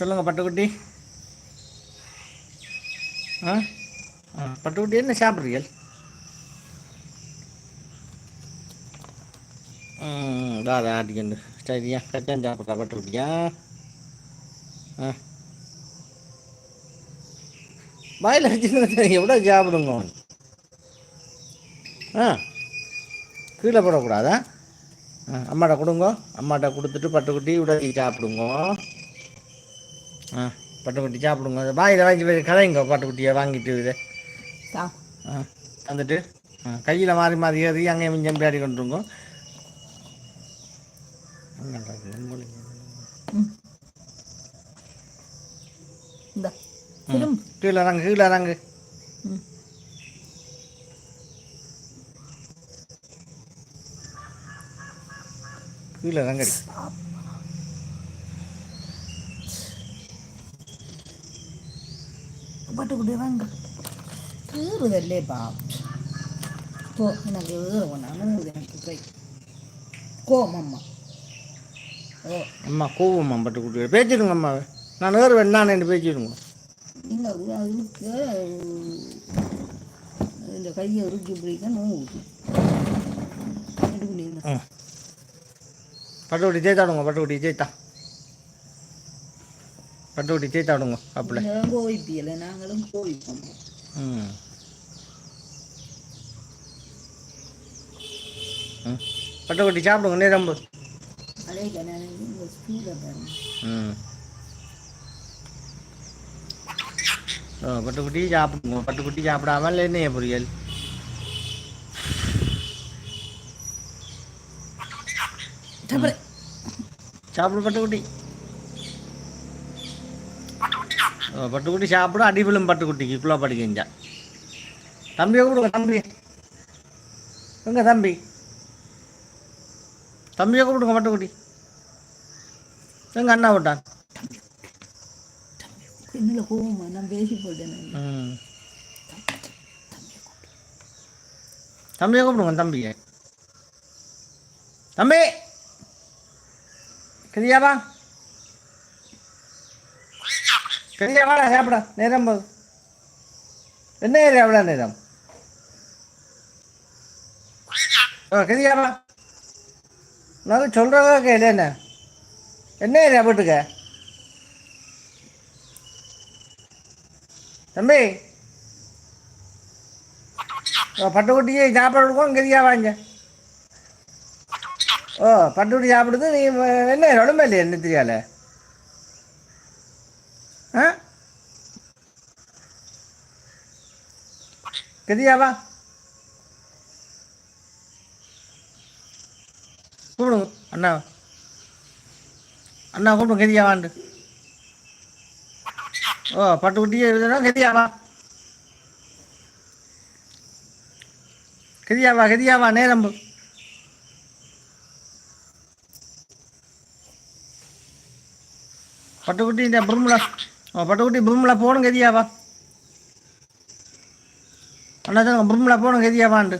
சொல்லுங்கள் பட்டுக்குட்டி. ஆ? ஆ பட்டுக்குட்டி என்ன சாப்பிட்றீர்கள்? தாதா ஆட்டிக்கண்டு சரியா கச்சான் சாப்பிட்றா பட்டுக்குட்டியா? ஆ. வாயில் வச்சுருந்தா எவ்வளோ சாப்பிடுங்க? ஆ. கீழே போடக்கூடாதா? ஆ அம்மாட்ட கொடுங்க. அம்மாட்ட கொடுத்துட்டு பட்டுக்குட்டி விட சாப்பிடுங்க. பட்டுக்குட்டி சாப்பிடுங்க. வாயில் வாங்கி போய் கதைங்க பட்டுக்குட்டியை வாங்கிட்டு இது ஆ. வந்துட்டு கையில் மாறி மாறி ஏறி அங்கேயும் இங்கேயும் பேடி கொண்டுருங்க கீழே இறங்கு கீழே இறங்கு. கீழே இறங்கடி. பட்டுக்குட்டி வாங்க கீறுதல்லே பா போ எனக்கு நான் எனக்கு போய் கோமம்மா ஓ அம்மா கோவம்மா பட்டுக்குட்டி பேச்சிடுங்க அம்மாவை நான் நேரு வேணான்னு என்ன பேச்சிடுங்க இல்லை அதுக்கு இந்த கையை இறுக்கி பிடிக்க நோவுது ம் பட்டுக்குட்டி ஜெயித்தாடுங்க பட்டுக்குட்டி ஜெயித்தா பட்டுக்குட்டி ஜெயித்தாடுங்க அப்படி கோவிப்பியலை நாங்களும் கோவிப்போம் ம் ம் பட்டுக்குட்டி சாப்பிடுங்க ஸ்பீடை பாருங்க ம் ஓ பட்டுக்குட்டி சாப்பிடுங்க பட்டுக்குட்டி சாப்பிடாமல் என்ன பொரியல் சாப்பிடு பட்டுக்குட்டி ஓ பட்டுக்குட்டி சாப்பிடும் அடிவிலும் பட்டுக்குட்டிக்கு குள்ளா படிக்கிஞ்சா தம்பியை கூப்பிடுங்க தம்பி எங்க தம்பி தம்பியை கூப்பிடுங்க பட்டுக்குட்டி எங்க அண்ணா விட்டான் என்னல கோவமா நான் பேசி போட்டேன் தம்பியை கூப்பிடுங்க தம்பியை தம்பி கரியாவா வாடா சாப்பிட. நேரம் போது என்ன ஏரியா எவ்வளோ நேரம்? ஓ கரியாவா? நான் சொல்கிறதா கேளு என்ன? என்ன ஏரியா போட்டுக்க தம்பி. ஓ பட்டுக்குட்டியை சாப்பாடு கொடுக்கும் கரியா வாங்க ஓ பட்டுக்குட்டி சாப்பிடுது நீ என்ன உடம்பு இல்லையா என்ன தெரியால ஆ? கதியாவா கூப்பிடுங்க அண்ணா. அண்ணா கூப்பிடுங்க கதியாவாண்டு ஓ பட்டு குட்டியே இருந்தா கதியாவா கதியாவா கதியாவா நேரம்பு பட்டுக்குட்டி இந்த பிரம்மலா பட்டுக்குட்டி பிரம்மலா போகணும் கதியாவா? அண்ணா சொல்லுங்க பிரம்மலா போகணும் கதியாவாண்டு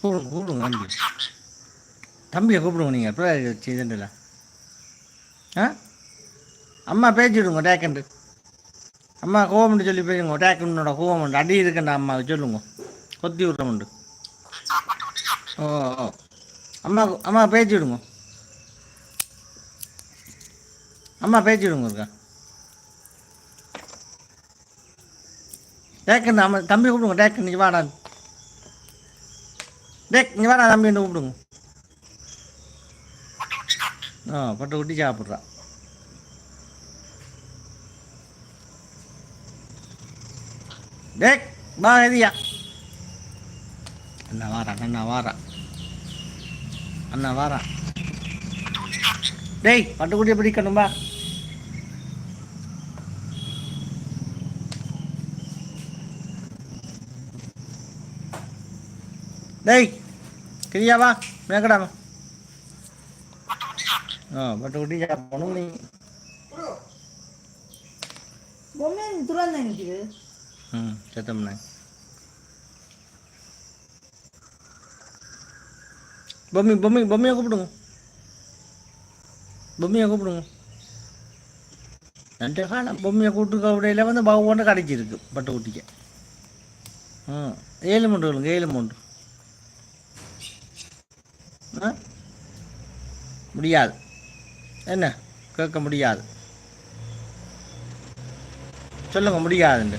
கூப்பிடுங்க கூப்பிடுங்க தம்பி. தம்பியை கூப்பிடுங்க நீங்கள் எப்போ செய்துல ஆ? அம்மா பேச்சிடுங்க டேக்கண்டு அம்மா கோவம்னு சொல்லி பேசுங்க டேக்கண்டோட கோவம் அடி இருக்குண்டா அம்மாவுக்கு சொல்லுங்க. கொத்தி விட்றமுண்டு ஓ ஓ. அம்மா அம்மா பேச்சு விடுங்க அம்மா பேச்சு விடுங்க இருக்கா டேக்கு அம்மா தம்பி கூப்பிடுங்க. டேக்கு நீ வாடா. டேக் நீ வாடா தம்பி கூப்பிடுங்க. ஆ பட்டு குட்டி சாப்பிட்றான் டேக் வா எதியா அண்ணா வாரா அண்ணா வாரா அண்ணா வாரான் டேய் பட்டுக்குட்டியை பிடிக்கணும்பா. டேய் கிரியாவா மேக்கடாமா ஆ பட்டுக்குட்டி சாப்பிடணும் நீ பொம்மை துறந்து நிற்குது ம் சத்தம்ண்ணே பொம்மி பொம்மி பொம்மையை கூப்பிடுங்க. பொம்மையை கூப்பிடுங்க. ரெண்டு காலம் பொம்மையை கூட்டுக்க விடையில வந்து பகவான் கடைச்சிருக்கு பட்டு குட்டிக்க. ம் ஏழு மூன்று ஏழு மூன்று ஆ முடியாது. என்ன? கேட்க முடியாது. சொல்லுங்க முடியாதுண்டு.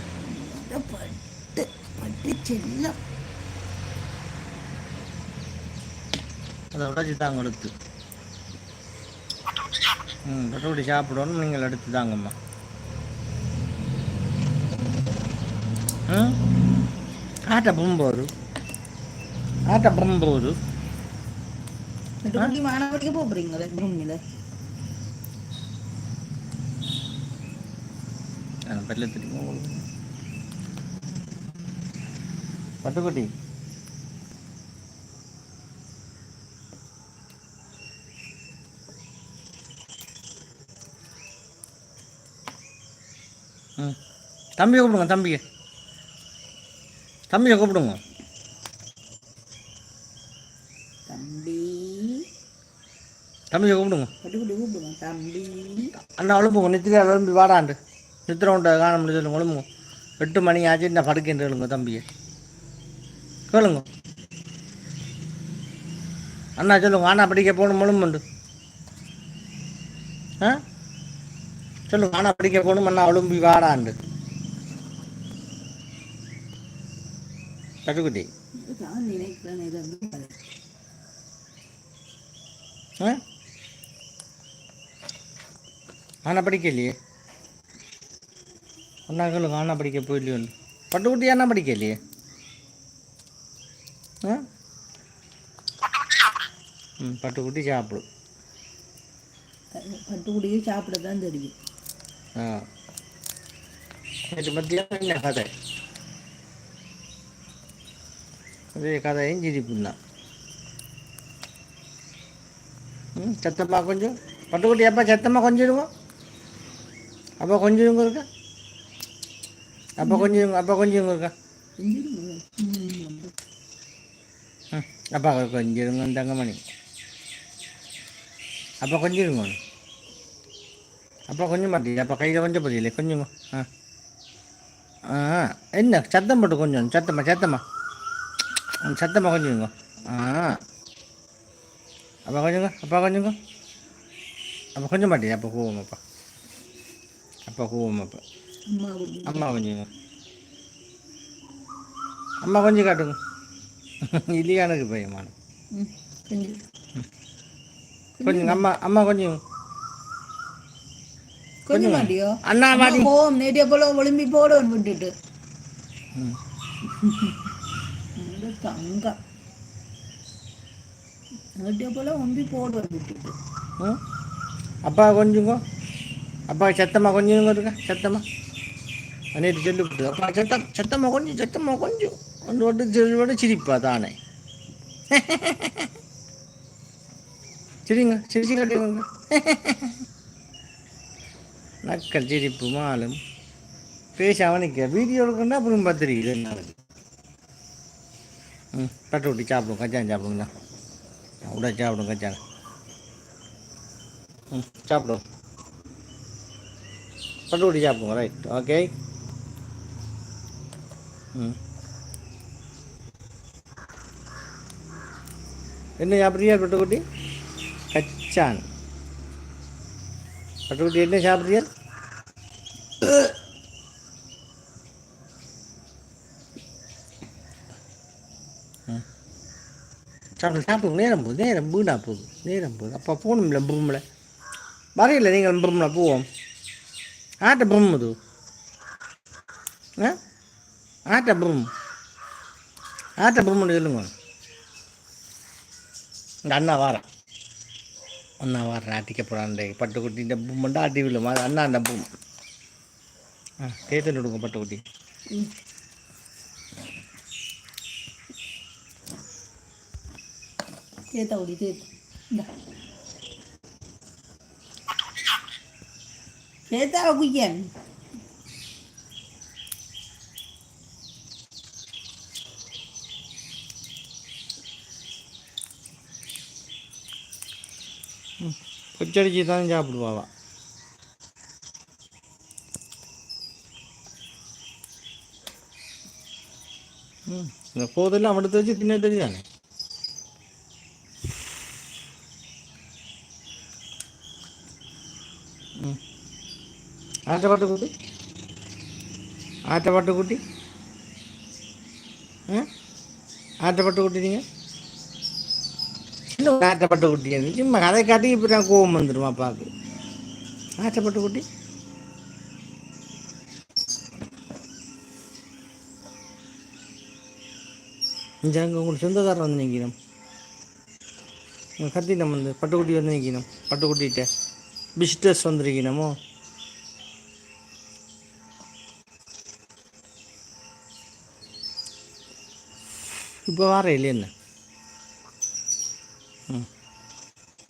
அதை உடச்சி தாங்க எடுத்து. ம் பட்டுக்குட்டி சாப்பிடணும் நீங்கள் எடுத்து தாங்கம்மா. ம்? ஆட்ட பொம்போது ஆட்ட பொம்போது ரெண்டு குட்டி மாணவடிக்க போறீங்களா பூமியில பல்ல உங்களுக்கு பட்டுக்குட்டி தம்பியை கூப்பிடுங்க தம்பியை தம்பியை கூப்பிடுங்க தம்பி தம்பியை கூப்பிடுங்க கூப்பிடுங்க தம்பி அண்ணா ஒழும்புங்க நித்திரா விளம்பி வாடாண்டு நித்திர உண்டை காண சொல்லுங்க ஒழும்புங்க எட்டு மணி ஆச்சு நான் படுக்கின்ற சொல்லுங்க தம்பியை கேளுங்க அண்ணா சொல்லுங்க அண்ணா படிக்க போகணும் ஒழும்புண்டு ஆ சொல்லுங்க அண்ணா படிக்க போகணும் அண்ணா ஒழும்பி வாடாண்டு கட்டுக்குட்டி நான் நினைக்கிறேன் இது வந்து ஆ அண்ணா படிக்கலையே சொல்லுங்க அண்ணா படிக்க போயிலையோ பட்டுக்குட்டி அண்ணா படிக்கலையே ம் பட்டுக்குட்டி சாப்பிடும் பட்டுக்குட்டியே சாப்பிட தான் தெரியும். ஆ. நேற்று மத்தியானம் என்ன கதை? அதே கதையும் சிரிப்பும் தான். ம் சத்தம்மா கொஞ்சம். பட்டுக்குட்டி அப்பா சத்தம்மா கொஞ்சிடுவோம் அப்போ கொஞ்சம் இவங்க இருக்கா? அப்போ கொஞ்சம் இவங்க அப்போ கொஞ்சம் இவங்க இருக்கா? அப்பா கொஞ்சம் இருங்க தங்கமணி அப்போ கொஞ்சம் இருங்க அப்போ கொஞ்சம் மாட்டீங்க அப்போ கையில் கொஞ்சம் பதியில்லை கொஞ்சம் ஆ. ஆ என்ன? சத்தம் போட்டு கொஞ்சம் சத்தம்மா சத்தம்மா ம், சத்தம்மா கொஞ்சம் ஆ அப்பா கொஞ்சங்க அப்பா கொஞ்சங்க அப்போ கொஞ்சம் மாட்டீங்க அப்போ கூவம் அப்பா. அப்பா கூவம் அப்பா. அம்மா கொஞ்சம் அம்மா கொஞ்சம் காட்டுங்க. இல்லையா எனக்கு பயமான. கொஞ்சம். கொஞ்சம் அம்மா அம்மா கொஞ்சம் கொஞ்சம் மாட்டியோ? அண்ணா வாடி. போம் நேற்றைய போல ஒளிம்பி போடுவோம் விட்டுட்டு தங்கம் நேற்றைய போல ஒம்பி போடுவோம் விட்டுட்டு அப்பா கொஞ்சங்க. அப்பா சத்தம்மா கொஞ்சம் இருக்கா சத்தம்மா நேற்று சொல்லிவிட்டு அப்பா சத்தம் சத்தம்மா கொஞ்சம் சத்தம்மா கொஞ்சம் ஒன்று விட்டு சொல்லி சிரிப்பா தானே சிரிங்க சிரிச்சு கட்டுங்க நக்கல் சிரிப்பு மாலும் பேச அவனுக்கு வீடியோ எடுக்கணும்னா அப்புறம் பத்திரிக்கை என்ன ம் பட்டு விட்டு சாப்பிடுங்க கச்சான் சாப்பிடுங்க உடா சாப்பிடுங்க கச்சான் ம் சாப்பிடும் பட்டுக்குட்டி சாப்பிடுங்க ரைட் ஓகே ம். என்ன சாப்பிட்றியா பட்டுக்குட்டி? கச்சான். பட்டுக்குட்டி என்ன சாப்பிட்றியா சாப்பிடு சாப்பிடுங்க நேரம் போகுது நேரம் வீணா போகுது நேரம் போகுது. அப்போ போகணும்ல பூமில் வரையில நீங்கள் பிரம்மல போவோம். ஆட்ட பிரம்மது ஆ ஆட்ட பிரம் ஆட்ட பிரம்மன்னு சொல்லுங்க இந்த அண்ணா வாரேன் அண்ணா வாரேன் ஆட்டிக்க போகிறான் பட்டுக்குட்டி இந்த பூமண்டா ஆட்டி விழுமா அண்ணா அந்த பூம் ஆ கேட்டு விடுங்க பட்டுக்குட்டி ம். சேத்தா ஓடி சேத்து இந்தா சேத்தாவை குய்யன் பொச்சரிச்சு தான் சாப்பிடுவாவா ம் இந்த போதெல்லாம் எடுத்து வச்சு தின்ன தெரியானே ஆற்ற பாட்டு குட்டி. ஆட்டை பாட்டு குட்டி. ம் ஆற்ற பாட்டு குட்டி நீங்கள் இன்னும் ஆற்றப்பட்ட குட்டி சும்மா அதை காட்டி இப்போ நான் கோவம் வந்துடுமா அப்பாவுக்கு ஆற்றப்பட்ட குட்டி. இங்கே அங்கே உங்களுக்கு சொந்தக்காரர் வந்து நிற்கணும் உங்கள் கத்தினம் வந்து பட்டுக்குட்டி வந்து நிற்கணும் பட்டுக்குட்டிகிட்ட பிஸ்டர்ஸ் வந்துருக்கணுமோ இப்போ வார இல்லை என்ன? ம்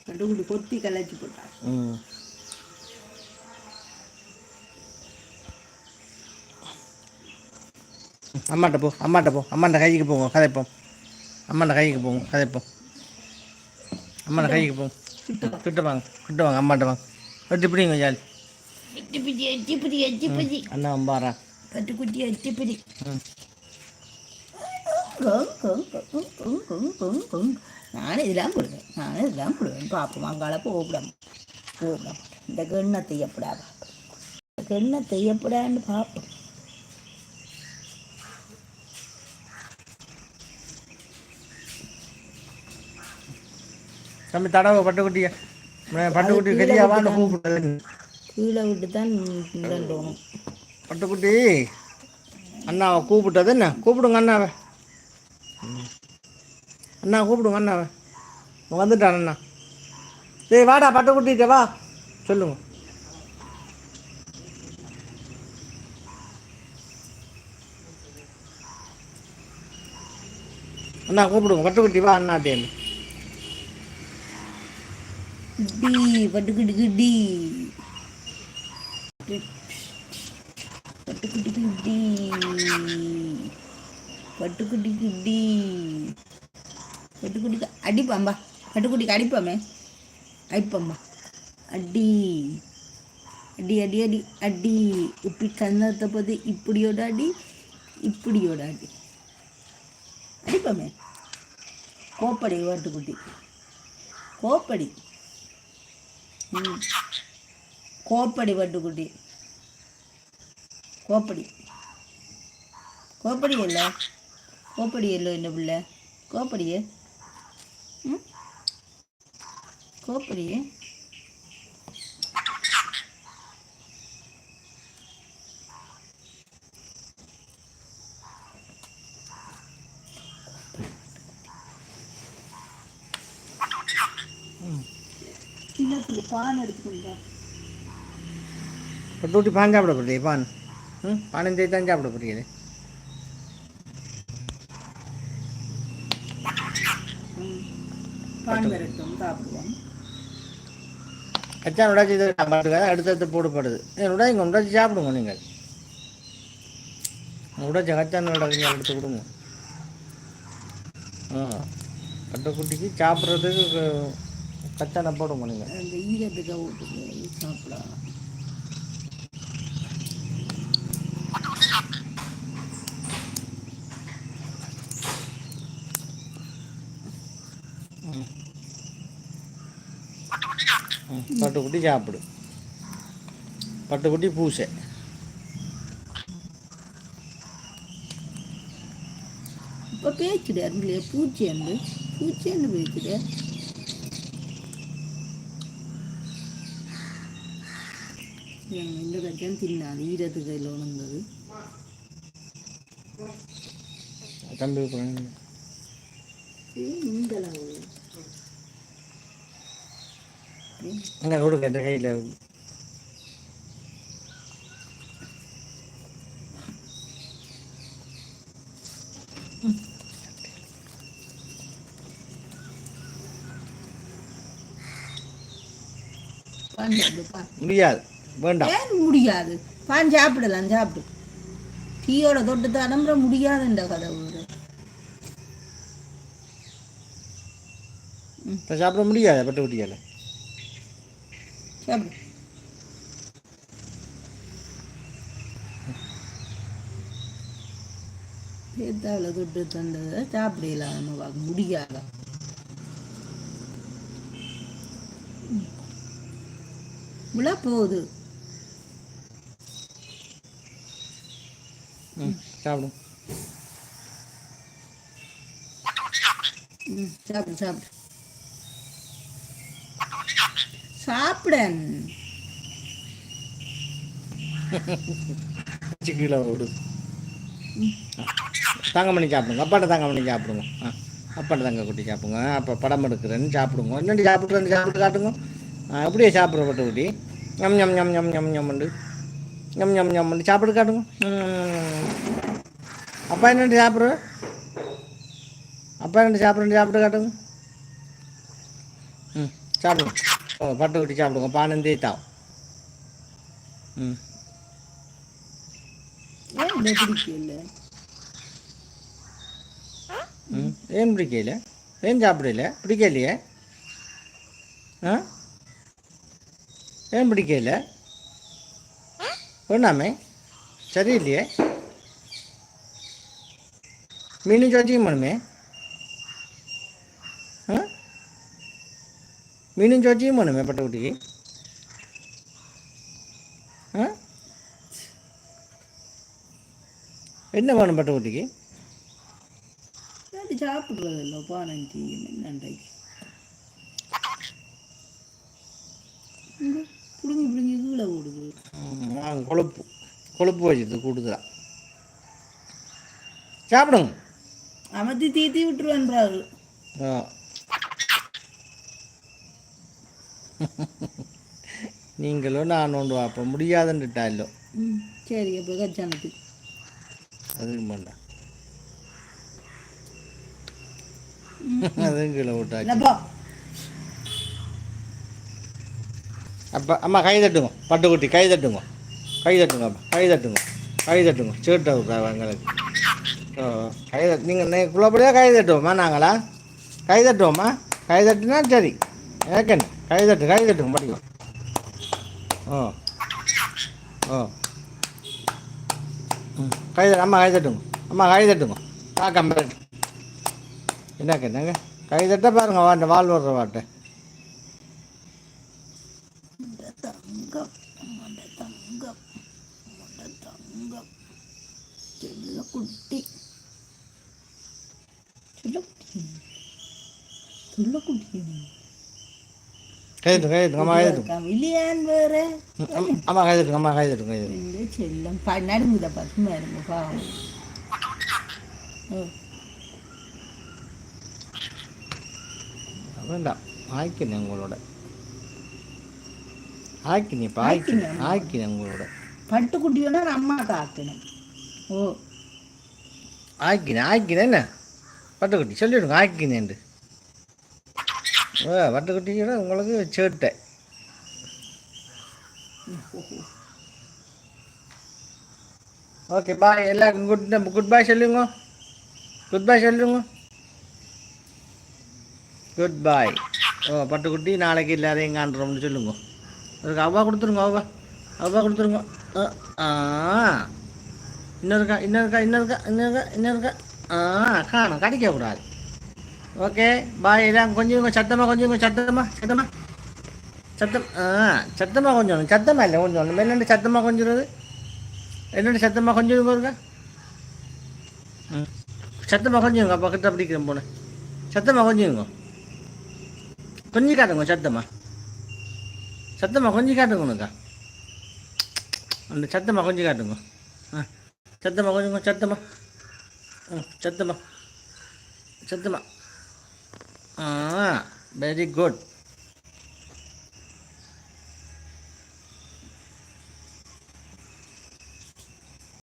கட்டுக்குட்டி கொத்தி கலைச்சி போட்டா ம். அம்மாட்ட போ அம்மாட்ட போ அம்மாண்ட கைக்கு போங்க கதைப்போம். அம்மாண்ட கைக்கு போங்க கதைப்போம். அம்மாண்ட கைக்கு போங்க. கிட்ட வாங்க கிட்ட வாங்க அம்மாட்ட வாங்க. வெட்டி பிடிங்க ஜாலி. எட்டி பிடி எட்டி பிடி எட்டி பிடி அண்ணா அம்பாரா கட்டுக்குட்டி எட்டி பிடி. ம். நானும் இதெல்லாம் போடுவேன். நானும் இதெல்லாம் போடுவேன். பார்ப்போம் அங்கால போகலாம் போகலாம் இந்த கெண்ணை செய்யப்படாது இந்த கெண்ணை செய்யப்படான்னு பார்ப்போம் தம்பி தடவை பட்டுக்குட்டிய. பட்டுக்குட்டி கரியாவான்னு கூப்பிடுறது கீழே விட்டு தான் நின்றோணும் பட்டுக்குட்டி அண்ணாவை கூப்பிட்டது என்ன? கூப்பிடுங்க அண்ணாவை. அண்ணா கூப்பிடுங்க அண்ணா. அவன் வந்துட்டான் அண்ணா சரி வாடா பட்டுக்குட்டிட்ட வா. சொல்லுங்க. அண்ணா கூப்பிடுங்க. பட்டுக்குட்டி வா அண்ணா அண்ணாட்டேன்னு டி பட்டுக்குட்டிக்கு டி பட்டுக்குட்டிக்கு டி பட்டுக்குட்டி டி பட்டுக்குட்டிக்கு அடிப்பாம்பா. பட்டுக்குட்டிக்கு அடிப்பாமே. அடிப்பாம்பா. அடி. அடி அடி அடி அடி. இப்படி கண்ணத்தை பார்த்து இப்படியோட அடி இப்படியோட அடி. அடிப்பாமே. கோப்படி வாட்டுக்குட்டி கோப்படி. கோப்படி வட்டுக்குட்டி கோப்படி. கோப்படி இல்லை கோப்படி இல்லை என்ன பிள்ளை. கோப்படியே ம் சின்னத்துக்கு பான் எடுத்துக்கோங்க பட்டுக்குட்டி பான் சாப்பிட போறியே பான் ம் பானம் தேய் தான் சாப்பிட பான் விரட்டும் சாப்பிடுவோம் அச்சான் உடாச்சி இதை அடுத்தடுத்து போடப்படுது. உடா இங்கே உடாச்சி சாப்பிடுங்க நீங்கள். உடாச்சி கச்சான் உடாச்சி எடுத்து கொடுங்க. ஆ பட்டுக்குட்டிக்கு சாப்பிட்றதுக்கு கச்சானை போடுங்க நீங்கள். சாப்பிடலாம் ம், பட்டுக்குட்டி சாப்பிடு. பட்டுக்குட்டி பூசை. இப்போ பேச்சுடார் இல்லையா பூச்சி அண்டு பூச்சி அண்டு பேச்சுடார் இந்த கச்சான் தின்னாது ஈரத்துக்கு கையில் உணர்ந்தது. தம்பி. இந்த அங்கே கொடுக்க இந்த கையில்? முடியாது. வேண்டாம். முடியாது? பான் சாப்பிடலாம் சாப்பிடு. டீயோட தொட்டு தடம்புற முடியாதுன்ற கதை ஒரு இப்போ சாப்பிட முடியாது பட்டுக்குட்டியால் சாப்பிடு சேத்தாவில் தொட்டு தந்ததை சாப்பிடலாம் நம்ம பார்க்க முடியாத விழா போகுது சாப்பிடும் சாப்பிடு சாப்பிடு. சாப்பிடன். கீழே விடு தாங்க பண்ணி சாப்பிடுங்க. அப்பாட்ட தாங்க பண்ணி சாப்பிடுங்க. ஆ அப்பாட்ட தாங்க குட்டி சாப்பிடுங்க. அப்போ படம் எடுக்கிறேன்னு சாப்பிடுங்க. என்னடி சாப்பிட்றேன்னு சாப்பிட்டு காட்டுங்க. ஆ அப்படியே சாப்பிட்ற பட்டு குட்டி ஞம் ஞம் ஞம் ஞம் ஞம் ஞம்ண்டு. ஞம் ஞம் ஞம்ண்டு. சாப்பிட்டு காட்டுங்க. அப்பா என்னடி சாப்பிட்ற? அப்பா என்ன சாப்பிட்றேன்னு சாப்பிட்டு காட்டுங்க. ம் சாப்பிடுங்க. ஓ பட்டு குட்டி சாப்பிடுங்க பானம் தேய்த்தாவும் ம் ஏன் பிடிக்கல ஏன் பிடிக்கல ஏன் சாப்பிடல பிடிக்கலையே ஆ ஏன் பிடிக்கல வேணாமே சரியில்லையே மீனும் சோச்சியும் பண்ணுமே மீனும் சோச்சியும் பண்ணுமே பட்டக்குட்டிக்கு ஆ? என்ன வேணும் பட்டக்குட்டிக்கு இல்லாட்டி சாப்பிட்றதில்ல பானஞ்சி என்னண்டைக்கு இங்க புடுங்கி புடுங்கி கீழே ஓடுது. கொழுப்பு. கொழுப்பு வச்சது கூடுதலா சாப்பிடுங்க. அமர்த்தி தீத்தி விட்டுருவேன்றாரு. ஆ. நீங்களும் நான் ஒன்று அப்போ முடியாதுன்னுட்டாலோ. ம் சரி அப்போ கச்சானத்துக்கு அதுவும் பண்ண. அதுவும் கீழே விட்டாச்சு அப்போ அம்மா கை தட்டுங்க. பட்டுக்குட்டி கை தட்டுங்க. கை தட்டுங்க அப்பா. கை தட்டுங்க. கை தட்டுங்க. சேட்டை எங்களுக்கு? ஓ கை தட்டு நீங்கள் குள்ளப்படியாக கை தட்டுவோம்மா நாங்களா? கை தட்டுவோம்மா கை தட்டுனா சரி. ஏக்கன் கை தட்டு கை தட்டுங்க படிக்கும் ஓ ஓ கை அம்மா கை தட்டுங்க. அம்மா கை தட்டுங்க. ஆ கம்பேர் என்னங்க என்னங்க? கை தட்ட பாருங்க வாட்ட வால் வர்ற வாட்ட. உண்ட குட்டி. குட்டி. செல்ல குட்டி கை தட்டு கை தட்டுங்க அம்மா கை தட்டுங்க வில்லியான் வேற அம்மா- அம்மா கை தட்டுங்க அம்மா கை தட்டுங்க கை தட்டுங்க ரெண்டு செல்லம் நடுங்குத பார்த்து நடுங்க பாவம் வேண்டாம் ஆக்கினேன் உங்களோட ஆக்கினேன் இப்போ? ஆக்கினேன் ஆக்கினேன் உங்களோட பட்டுக்குட்டியோட அம்மா காக்கணும் ஓ ஆக்கினேன் ஆக்கினேன் என்ன பட்டுக்குட்டி சொல்லிவிடுங்க ஆக்கினேன்ட்டு ஓ பட்டுக்குட்டியோட உங்களுக்கு சேட்டை. ஓகே பாய் எல்லாருக்கும் குட் குட் பாய் சொல்லுங்க. குட் பாய் சொல்லுங்க. குட் பாய் ஓ பட்டுக்குட்டி நாளைக்கு எல்லாரையும் காண்றோம்னு சொல்லுங்க. அதுக்கு அவ்வா கொடுத்துருங்க அவ்வா. அவ்வா கொடுத்துருங்க. ஆ. இன்னொருக்கா இன்னொருக்கா இன்னொருக்கா இன்னொருக்கா இன்னொருக்கா. ஆ காணும் கடிக்கக்கூடாது. ஓகே பாய் எல்லாம் கொஞ்சம் சத்தமாக கொஞ்சம் சத்தமாக சத்தமாக சத்தம் ஆ சத்தமாக கொஞ்சம் சத்தமாக இல்லை கொஞ்சம் ஒன்று என்னென்ன சத்தமாக கொஞ்சிறது என்னென்ன சத்தமாக கொஞ்சம் இருக்கா ம் சத்தமாக கொஞ்சம் பக்கத்தில் பிடிக்கிறேன் போனேன் சத்தமாக கொஞ்சம் கொஞ்சம் காட்டுங்க சத்தமாக சத்தமாக கொஞ்சம் காட்டுங்க உனக்கா அந்த சத்தமாக கொஞ்சம் காட்டுங்க ஆ சத்தமாக கொஞ்சம் சத்தமாக ம் சத்தமாக சத்தமாக ஆ வெரி குட்